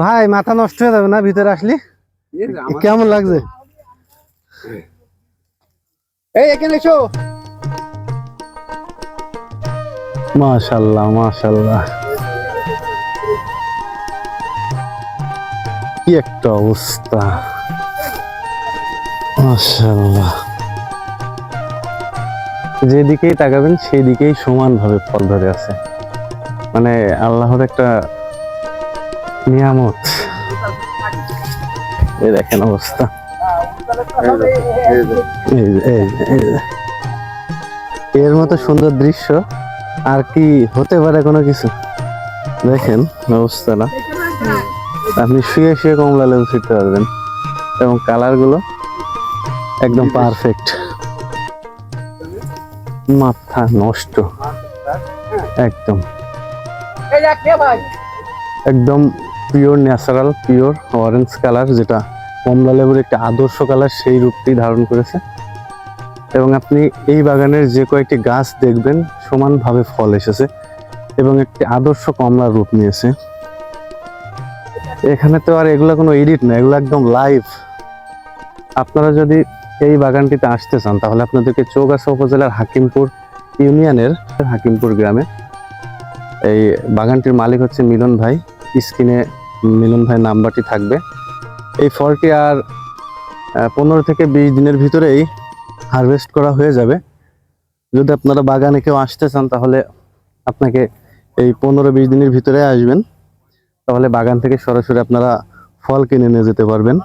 ভাই মাথা নষ্ট হয়ে যাবে না ভিতরে আসলি? কেমন লাগছে? এই এখানে এসো। মাশাল্লাহ মাশাল্লাহ। কি একটা অবস্থা। মাশাল্লাহ। যেদিকেই তাকাবেন সেদিকেই সমানভাবে ফল ধরে আছে। মানে আল্লাহর একটা নিয়ামত। এই দেখেন অবস্থা। এর মতো সুন্দর দৃশ্য আর কি হতে পারে কোনো কিছু? দেখেন অবস্থাটা। আপনি শুয়ে শুয়ে কমলা লেবু ছিটতে পারবেন এবং কালারগুলো একদম পারফেক্ট। মাথা নষ্ট। একদম। একদম pure natural pure orange colour যেটা কমলা লেবুর একটা আদর্শ কালার সেই রূপটি ধারণ করেছে। এবং আপনি এই বাগানের যে কয়েকটি গাছ দেখবেন সমানভাবে ফল এসেছে এবং একটি আদর্শ কমলার রূপ নিয়েছে। এখানে তো আর এগুলো কোনো এডিট না, এগুলো একদম লাইভ আপনারা যদি এই বাগানটিতে আসতে চান, তাহলে আপনাদেরকে চৌগাছা উপজেলার হাকিমপুর ইউনিয়নের হাকিমপুর গ্রামে এই বাগানটির মালিক হচ্ছে মিলন ভাই। স্ক্রিনে মিলন ভাই নাম্বারটি থাকবে। এই ফলটি আর পনেরো থেকে বিশ দিনের ভিতরেই হারভেস্ট করা হয়ে যাবে। যদি আপনারা বাগানে কেউ আসতে চান, তাহলে আপনাকে এই পনেরো বিশ দিনের ভিতরে আসবেন। তাহলে বাগান থেকে সরাসরি আপনারা ফল কিনে নিয়ে যেতে পারবেন।